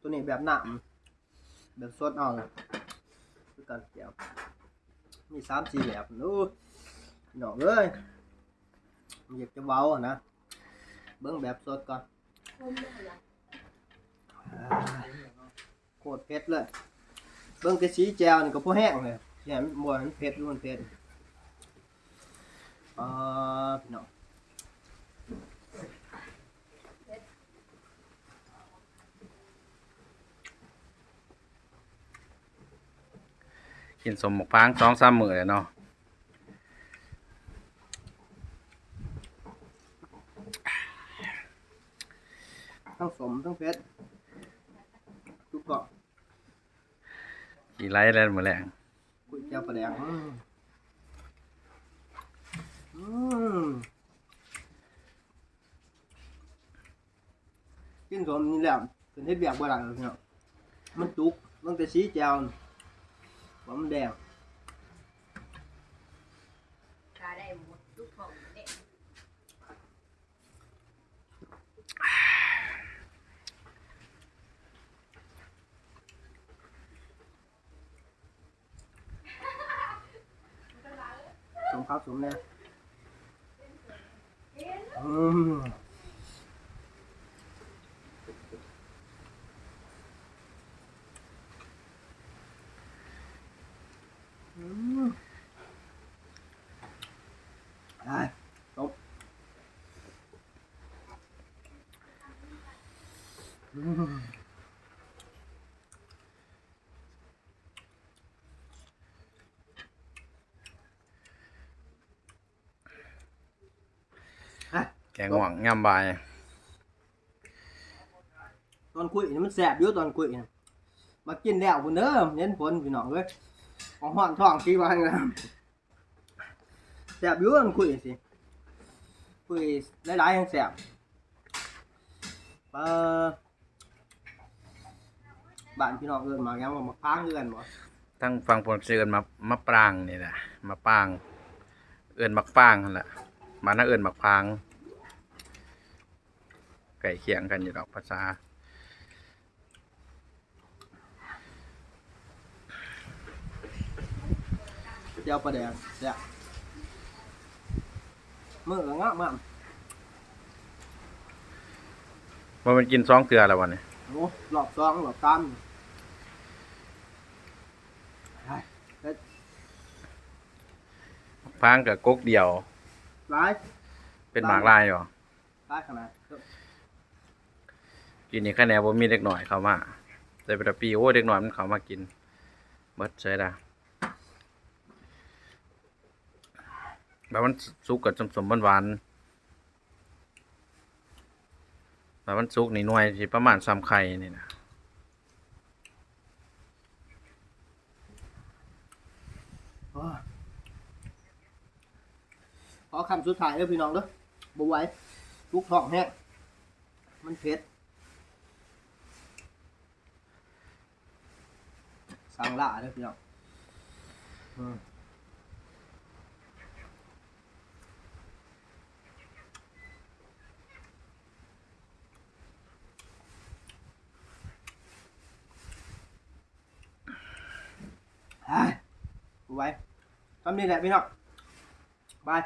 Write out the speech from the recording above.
ตัวนี้แบบหนำแบบสดเอาคือกันแก้วมีสามสี่แบบนู้หนอกเลยอยากจะเว้าอะนะ เบิ้งแบบสดก่อนโคตรเผ็ดเลย เบิ้งแต่สีแจวนี่ก็พอแห้งเลยเนี่ยมันบ่มันเผ็ดอยู่มันเผ็ดอ่าพี่น้อง กินสมหมกพางสองสามมื้อเลยเนาะทั้งสมทั้งเผ็ดทุกเกาะกี่ไลท์แล้วมื้อแรงก๋วยเตี๋ยวปลาแดงอืมอืมกินสมนี่แหละเป็นเฮ็ดเบียกบ่หลังเลยพี่น้องมันจุกตั้งแต่สีแจว นี่ว่ามันแดงกาได้หมดทุกของเด็ก สมข้าวสมแน่อืมอืมได้จบอืมอะ แกงห่วงย่ำบายตอนคุยนี่มันแสบอยู่ตอนคุยนะมากินแล้วพุ่นเด้อเน้นผลพี่น้องเอ้ยของห้อนท้องกี่วันนะแสบอยู่ตอนคุยสิคุยหลายๆยังแสบเออ บ้านพี่น้องเอิ้นมายังว่ามาพางคือกันบ่ทั้งฟังผลเชิญมามะปรางนี่แหละมะปราง เอิ้นมักปางนั่นแหละมาน่าเอิ้นมักพางไก่เคียงกันอยู่ดอกภาษาเจียวปลาแดงแซ่บมื้อก็งามมากว่ามันกินสองเกลือแล้ววันนี้โอ้รอบสองรอบสามได้มัก พางกับกกเดียว หลายเป็นหมากลายอยู่หลายขนาดกินนี่คะแนนบ่มีเด็กหน่อยเข้ามาแต่เป็นปีโอ้เด็กหน่อยมันเข้ามากินเบิดใช่ละแบบมันสุกกับสมสมหวานๆแบบมันสุกนี่หน่วยที่ประมาณซ้ำไข่นี่นะ โอ้ย ขอคำสุดท้ายเด้อพี่น้องเด้อบ่ไหวลูกท้องแห้งมันเผ็ดสั่งละเด้อพี่น้องอืมเฮ้ทำนี่แหละพี่น้องบาย